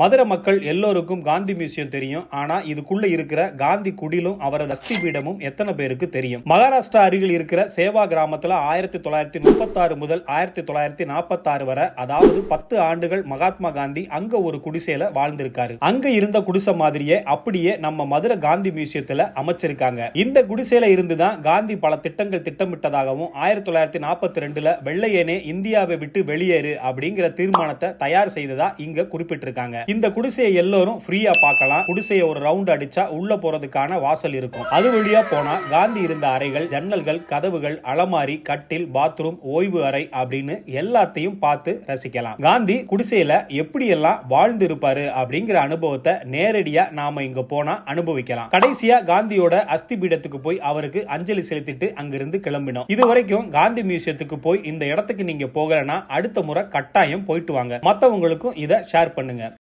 மதுரை மக்கள் எல்லோருக்கும் காந்தி மியூசியம் தெரியும். ஆனா இதுக்குள்ள இருக்கிற காந்தி குடிலும் அவரது அஸ்தி பீடமும் எத்தனை பேருக்கு தெரியும்? மகாராஷ்டிரா அருகில் இருக்கிற சேவா கிராமத்துல ஆயிரத்தி தொள்ளாயிரத்தி முப்பத்தாறு முதல் ஆயிரத்தி தொள்ளாயிரத்தி நாற்பத்தாறு வரை அதாவது பத்து ஆண்டுகள் மகாத்மா காந்தி அங்க ஒரு குடிசையில வாழ்ந்திருக்காரு. அங்க இருந்த குடிசை மாதிரியே அப்படியே நம்ம மதுரை காந்தி மியூசியத்துல அமைச்சிருக்காங்க. இந்த குடிசையில இருந்துதான் காந்தி பல திட்டங்கள் திட்டமிட்டதாகவும் ஆயிரத்தி தொள்ளாயிரத்தி நாற்பத்தி ரெண்டுல வெள்ளையனே இந்தியாவை விட்டு வெளியேறு அப்படிங்கிற தீர்மானத்தை தயார் செய்ததா இங்க குறிப்பிட்டிருக்காங்க. இந்த குடிசையை எல்லோரும் ஃப்ரீயா பார்க்கலாம். குடிசையை ஒரு ரவுண்ட் அடிச்சா உள்ள போறதுக்கான வாசல் இருக்கும். அது வழியா போனா காந்தி இருந்த அறைகள் ஜன்னல்கள் கதவுகள் அலமாரி கட்டில் பாத்ரூம் ஓய்வு அறை அப்படின்னு எல்லாத்தையும் பார்த்து ரசிக்கலாம். காந்தி குடிசையில எப்படி எல்லாம் வாழ்ந்து இருப்பாரு அப்படிங்கிற அனுபவத்தை நேரடியா நாம இங்க போனா அனுபவிக்கலாம். கடைசியா காந்தியோட அஸ்தி பீடத்துக்கு போய் அவருக்கு அஞ்சலி செலுத்திட்டு அங்கிருந்து கிளம்பினோம். இது வரைக்கும் காந்தி மியூசியத்துக்கு போய் இந்த இடத்துக்கு நீங்க போகலன்னா அடுத்த முறை கட்டாயம் போயிட்டு வாங்க. மத்தவங்களுக்கும் இதை ஷேர் பண்ணுங்க.